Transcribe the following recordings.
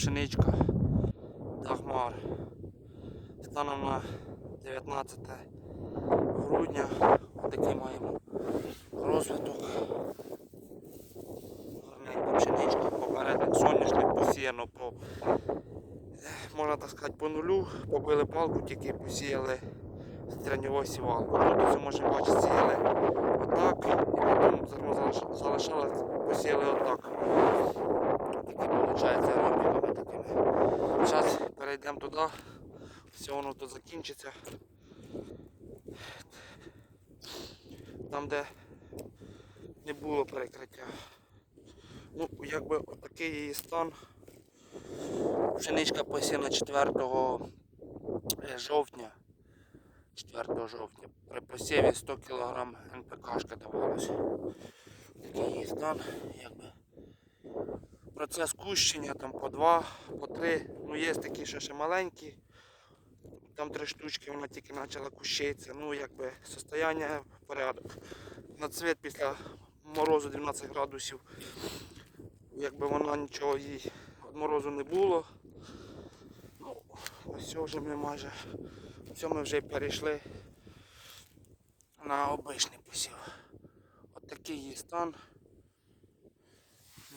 пшеничка Дагмар. Станом на 19 грудня такий маємо розвиток. Гарненька пшеничка, попередник соняшник посіяно по, можна так сказати, по нулю. Побили палку, тільки посіяли стряньову сівалку. Тут ось можемо бачити, сіяли отак, і потім залишалось, посіяли отак. Такі виходить ромбиками такими. Зараз перейдемо туди, все воно тут закінчиться. Там, де не було перекриття. Ну, якби отакий її стан. Пшеничка посіяна 4 е, жовтня. 4 жовтня. При посіві 100 кг НПКшка давалося. Такий її стан, якби. Процес кущення там по 2, по 3. Ну є такі, що ще маленькі. Там три штучки, вона тільки почала кущитися. Ну, якби состояння порядок. На цвіт після морозу 12 градусів. Якби вона нічого їй від морозу не було. Ну, ось вже ми майже все ми вже перейшли на обичний посів. От такий її стан.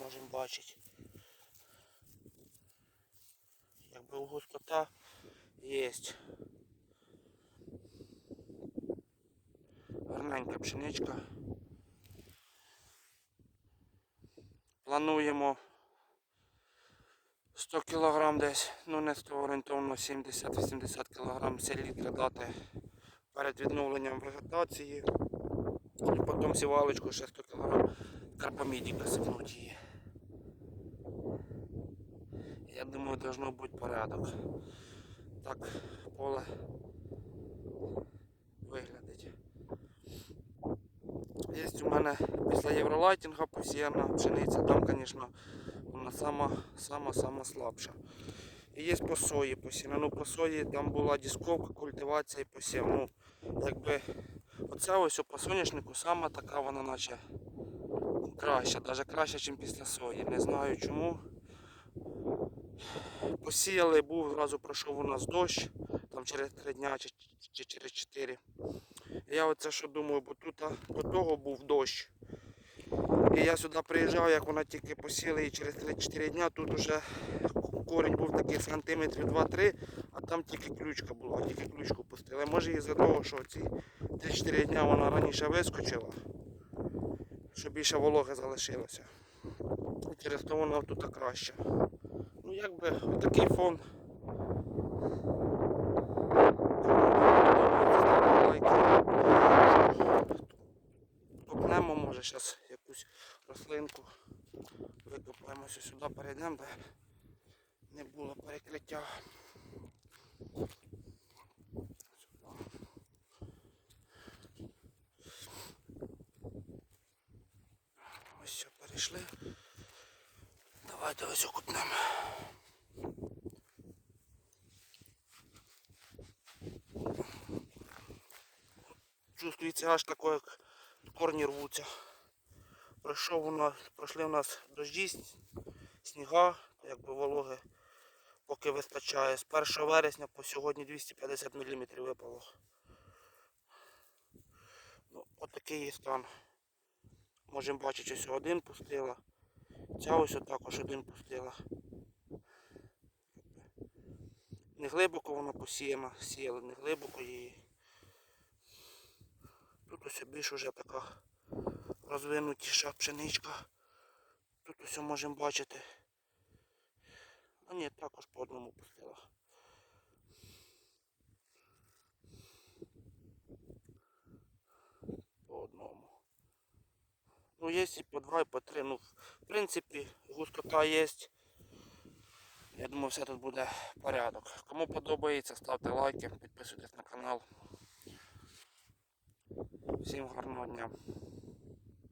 Можемо бачити. Якби у густота є. Гарненька пшеничка. Плануємо 100 кг десь, ну не 100 орієнтовно 70-80 кг селітри дати перед відновленням вегетації. І потім сівалочку ще 100 кг карпамідіка сипнуть її. Я думаю, должно бути порядок. Так поле виглядить. Є у мене після євролайтінга посіяна пшениця, там, звісно, вона сама, сама, сама слабша. І є по сої посіяна. Ну, по сої там була дисковка, культивація і посів. Ну, якби оця ось по соняшнику сама така вона наче краща, навіть краще, ніж після сої. Не знаю чому. Посіяли, був, одразу пройшов у нас дощ, там через 3 дня чи, чи через 4. Я оце що думаю, бо тут до того був дощ. І я сюди приїжджав, як вона тільки посіла і через 3-4 дня тут уже корінь був такий сантиметрів 2-3, а там тільки ключка була, тільки ключку пустили. Може із-за того, що ці 3-4 дня вона раніше вискочила, що більше вологи залишилося. І через то вона тут краще. Ну якби отакий фон. Копнемо, може зараз якусь рослинку викопаємося сюди, перейдемо, де не було перекриття. Ось все, перейшли. Давайте ось окупнемо. Чувствується аж таке, як корні рвуться. Пройшов у нас, пройшли у нас дожді, сніга, якби вологи, поки вистачає. З 1 вересня по сьогодні 250 мм випало. Ну, отакий є стан. Можемо бачити, ось один пустила. Ця ось також один пустила. Не глибоко вона посіяна, сіяли, не глибоко її. Тут ось більш уже така розвинутіша пшеничка. Тут ось можемо бачити. А ні, також по одному пустила. По одному. Ну, є і по два, і по три. Ну, в принципі, густота є. Я думаю, все тут буде порядок. Кому подобається, ставте лайки, підписуйтесь на канал. Всім гарного дня.